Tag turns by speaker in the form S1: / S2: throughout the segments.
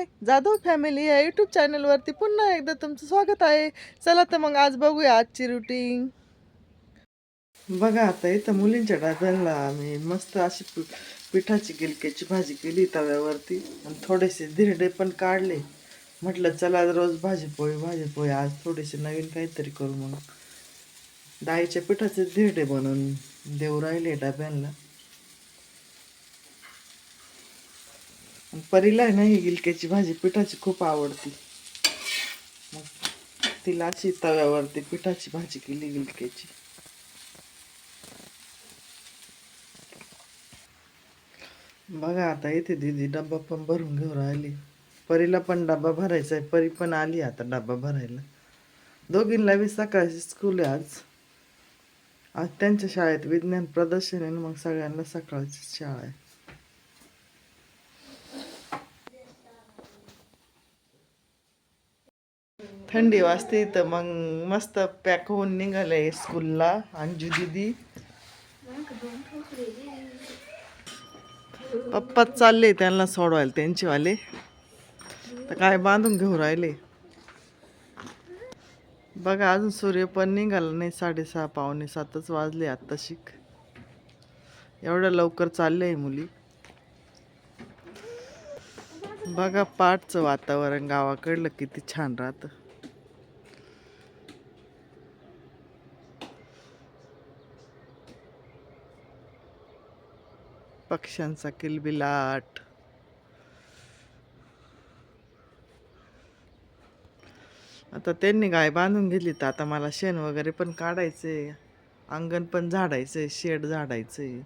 S1: हाय Jadhav family या YouTube चॅनलवरती पुन्हा एकदा तुमचं स्वागत आहे. चला तर मग आज बघूया आजची रुटीन बघा आता इथं मुलींच्या डब्यांना आम्ही मस्त अशी पिठाची गिलक्याची भाजी केली तव्यावरती. आणि थोडेसे धिरडे पण काढले. म्हटलं चला रोज भाजी पोळी भाजी पोळी. आज थोडेसे नवीन काहीतरी करू मग. डाळीच्या पिठाचे धिरडे बनवून देऊ राहिले डब्यांना परीला आहे ना ही गिलक्याची भाजी पिठाची खूप आवडती. मग तिला अशी तव्यावरती पिठाची भाजी केली गिलक्याची. बघा आता येते दीदी डब्बा पण भरून घेऊन राहिली. परीला पण डब्बा भरायचा आहे. परी पण आली आता डब्बा भरायला. दोघींना बी सकाळची स्कूल आहे आज. आज त्यांच्या शाळेत विज्ञान प्रदर्शन आहे मग सगळ्यांना सकाळची शाळा आहे. थंडी वाजते तर मग मस्त पॅक होऊन निघाले स्कूलला. अंजू दीदी. पप्पा चालले त्यांना सोडवायला त्यांचेवाले. तर काय बांधून घेऊ राहिले. बघा अजून सूर्य पण निघाला नाही. साडेसहा पावणे सातच वाजले आत्ता शिक. एवढ्या लवकर चालले आहे मुली. बघा पाठचं वातावरण गावाकडलं किती छान राहतं. पक्ष्यांचा किलबिलाट. आता त्यांनी गाय बांधून घेतली तर आता मला शेण वगैरे पण काढायचंय अंगण पण झाडायचंय शेड झाडायचंय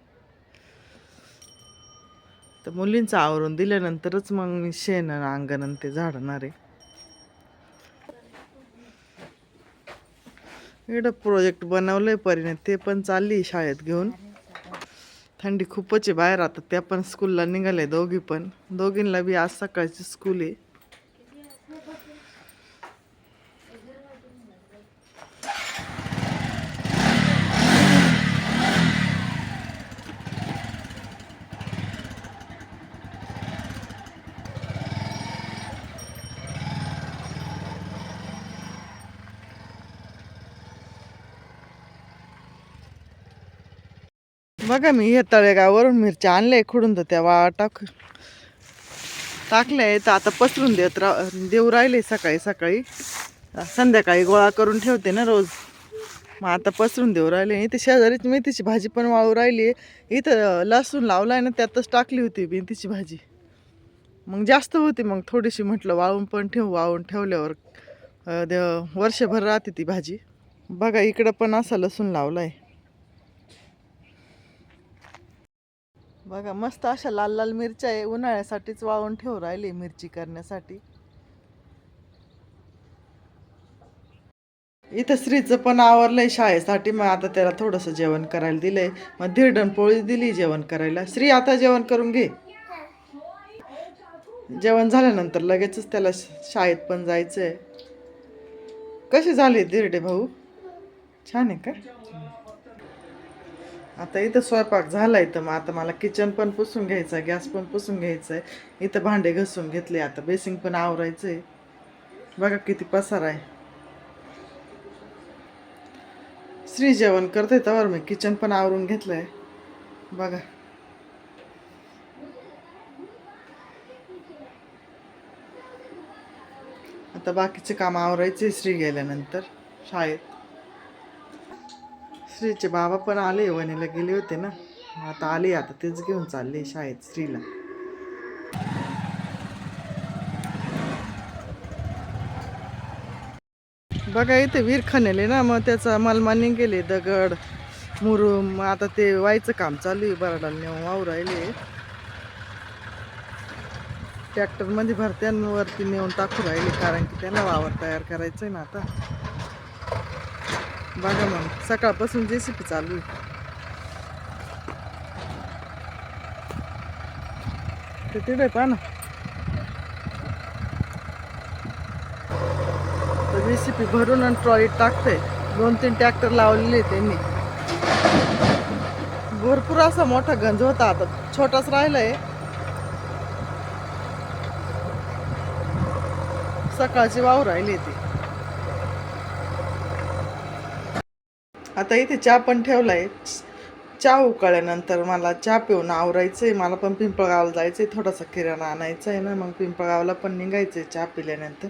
S1: तर मुलींचं आवरून दिल्यानंतरच मग मी शेण आणि अंगण आणि ते झाडणार आहे. इकडं प्रोजेक्ट बनवलंय परीने ते पण चालली शाळेत घेऊन. थंडी खूपच आहे बाहेर. आता त्या पण स्कूलला निघाले दोघी पण. दोघींना बी आज सकाळची स्कूल आहे. बघा मी हे तळेगाववरून मिरच्या आणल्या खुडून तर त्या वा टाक टाकल्या तर आता पसरून देत रा देऊ राहिले सकाळी सकाळी. संध्याकाळी गोळा करून ठेवते ना रोज. मग आता पसरून देऊ राहिले. इथे शेजारीच मेथीची भाजी पण वाळू राहिली इथं लसूण लावलाय ना त्यातच टाकली होती मेथीची भाजी. मग जास्त होती मग थोडीशी म्हटलं वाळून पण ठेवू. वाळून ठेवल्यावर वर्षभर राहते ती भाजी. बघा इकडं पण असा लसूण लावलाय. बघा मस्त अशा लाल लाल मिरच्या आहे उन्हाळ्यासाठीच वाळून ठेवू राहिली मिरची करण्यासाठी. इथं स्त्रीचं पण आवरलंय शाळेसाठी मग आता त्याला थोडंसं जेवण करायला दिलंय. मग दीडन पोळी दिली जेवण करायला. श्री आता जेवण करून घे. जेवण झाल्यानंतर लगेचच त्याला शाळेत पण जायचंय. कसे झाले धिरडे भाऊ? छान आहे का? आता इथं स्वयंपाक झाला इथं. मग आता मला किचन पण पुसून घ्यायचं आहे गॅस पण पुसून घ्यायचं आहे इथं भांडे घसून घेतले आता बेसिंग पण आवरायचं आहे बघा किती पसार आहे. श्री जेवण करते त्यावर मी किचन पण आवरून घेतलंय. बघा. आता बाकीचे काम आवरायचे श्री गेल्यानंतर शाळेत. श्रीचे बाबा पण आले वणीला गेले होते ना. आता आले आता तेच घेऊन चालले शाळेत श्रीला. बघा इथे विहीर खणले ना मग त्याचा मालमानी गेले दगड मुरुम आता ते व्हायचं काम चालू आहे बराडाला नेऊन वाहू राहिले. ट्रॅक्टरमध्ये भरत्यांवरती नेऊन टाकू राहिले कारण की त्यांना वावर तयार करायचं आहे ना आता. बघा मग सकाळपासून जे सी पी चालू आहे. ते तिथे पहा ना. जे सी पी भरून आणि ट्रॉलीत टाकते दोन तीन ट्रॅक्टर लावलेले त्यांनी. भरपूर असा मोठा गंज होता आता. छोटाच राहिलाय. सकाळची वाव राहिली ती. आता इथे चहा पण ठेवला आहे चहा उकळल्यानंतर मला चहा पिऊन आवरायचं आहे मला पण पिंपळगावला जायचं आहे थोडासा किराणा आणायचा आहे ना. मग पिंपळगावला पण निघायचं आहे चहा पिल्यानंतर.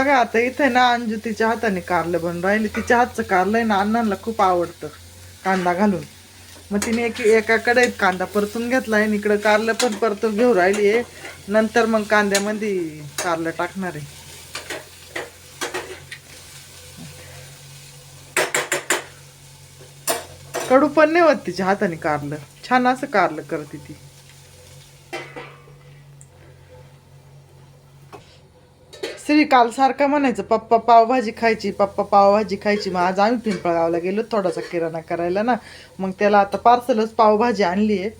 S1: बघा आता इथे ना अंजू तिच्या हाताने कारलं बनून राहिली. तिच्या हातचं कारलं आहे ना अण्णांना खूप आवडतं कांदा घालून. मग तिने एक एका कढईत कांदा परतून घेतलाय आणि इकडं कारलं पण परतून घेऊ राहिली आहे. नंतर मग कांद्यामध्ये कारलं टाकणार आहे. कडू पण नाही होत तिच्या हाताने कारलं. छान असं कारलं करते ती. श्री काल सारखा म्हणायचं पप्पा पावभाजी खायची पप्पा पावभाजी खायची. मग आज आम्ही पिंपळगावला गेलो थोडासा किराणा करायला ना. मग त्याला आता पार्सलच पावभाजी आणली आहे.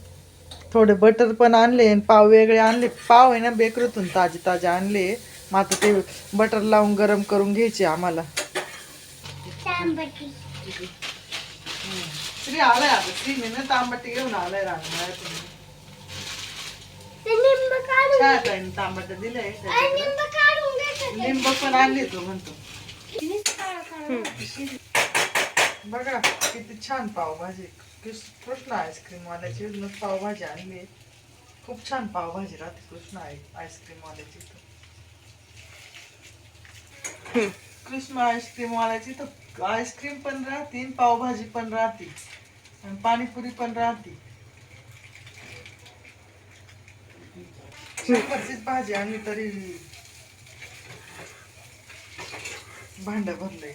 S1: थोडे बटर पण आणले आणि पाव वेगळे आणले. पाव आहे ना बेकरीतून ताजे ताजे आणले. मग आता ते बटर लावून गरम करून घ्यायचे आम्हाला. श्री आलाय आता. श्री ना तांबटी घेऊन आलाय रांगणाऱ्यातून छान तांबट दिलंय लिंब पण आणले तो म्हणतो. बघा किती छान पावभाजी. कृष्- कृष्ण आईस्क्रीम वाल्याची पावभाजी आणली. खूप छान पावभाजी राहते कृष्ण आईस्क्रीम वाल्याची. कृष्ण आईस्क्रीम वाल्याची तर आईस्क्रीम पण राहते पावभाजी पण राहते. आणि पाणीपुरी पण राहते. शंभरचीच भाजी आणली तरी भांड भरलंय.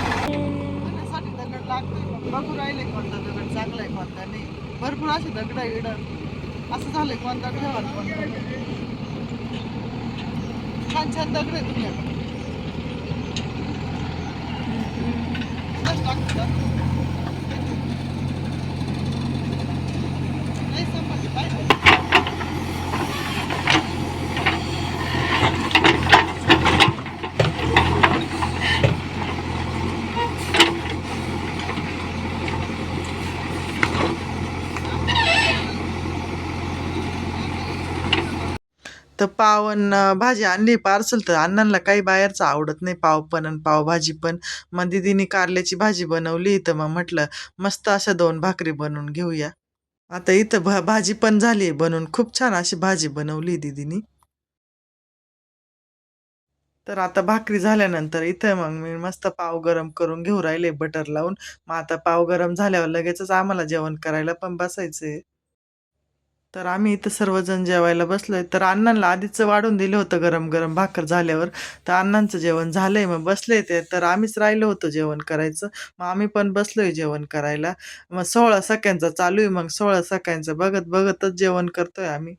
S1: खाण्यासाठी दगड लागतोय मग बघू राहिले कोणता दगड चांगला आहे कोणता नाही असे दगड आहे असं झालंय कोणता ठेवा कोणता. छान छान दगड आहे तुझ्याकडे तर पाव भाजी आणली पार्सल तर अण्णांना काही बाहेरचं आवडत नाही. पाव पण आणि पावभाजी पण. मग दिदीने कारल्याची भाजी बनवली तर मग म्हटलं मस्त अशा दोन भाकरी बनवून घेऊया. आता इथं भा भाजी पण झाली बनवून. खूप छान अशी भाजी बनवली दिदीनी. तर आता भाकरी झाल्यानंतर इथं मग मी मस्त पाव गरम करून घेऊ राहिले बटर लावून. मग आता पाव गरम झाल्यावर लगेचच आम्हाला जेवण करायला पण बसायचंय. तर आम्ही इथं सर्वजण जेवायला बसलोय. तर अण्णांना आधीच वाढून दिलं होतं गरम गरम भाकर झाल्यावर. तर अण्णांचं जेवण झालंय. मग बसले ते. तर आम्हीच राहिलो होतो जेवण करायचं. मग आम्ही पण बसलोय जेवण करायला. मग सोळा सकाळचा चालू आहे मग सोळा सख्यांचं बघत बघतच जेवण करतोय आम्ही.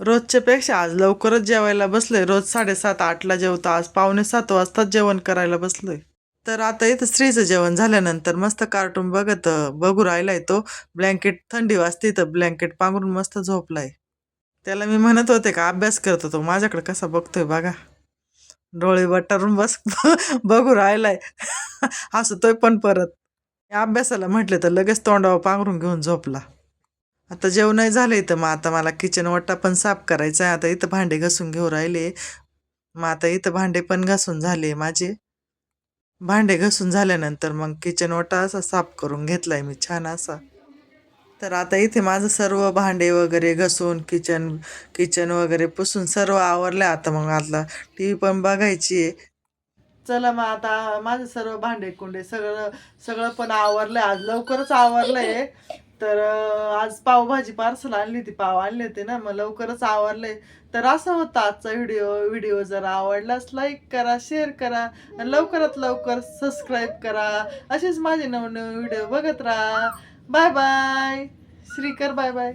S1: रोजच्या पेक्षा आज लवकरच जेवायला बसलोय. रोज साडेसात आठला जेवतो. आज पावणे सात वाजताच जेवण करायला बसलोय. तर आता इथं स्त्रीचं जेवण झाल्यानंतर मस्त कार्टून बघत बघू राहिलाय तो. ब्लँकेट थंडी वाजते तर ब्लँकेट पांघरून मस्त झोपलाय. त्याला मी म्हणत होते का अभ्यास करतो तो. माझ्याकडे कसा बघतोय बघा. डोळे बटारून बस बघू राहिलाय. हसतोय पण परत. अभ्यासाला म्हटले तर लगेच तोंडावर पांघरून घेऊन झोपला. आता जेवणही झालं इथं. मग आता मला किचन वट्टा पण साफ करायचा आहे. आता इथं भांडे घासून घेऊ राहिले. मग आता इथं भांडे पण घासून झाले माझे. भांडे घासून झाल्यानंतर मग किचन ओटा असा साफ करून घेतलाय मी छान असा. तर आता इथे माझं सर्व भांडे वगैरे घासून किचन किचन वगैरे पुसून सर्व आवरलं. आता मग आता टी व्ही पण बघायची आहे चला मग आता माझं सर्व भांडे कुंडे सगळं सगळं पण आवरलंय. आज लवकरच आवरलंय. तर आज पावभाजी पार्सल आणली होती. पाव आणले होते ना. मग लवकरच आवडले तर असा होता आजचा व्हिडिओ व्हिडिओ जर आवडलास लाईक करा शेअर करा. आणि लवकरात लवकर सबस्क्राईब करा. असेच माझे नवनवीन व्हिडिओ बघत राहा. Bye bye Shrikar bye bye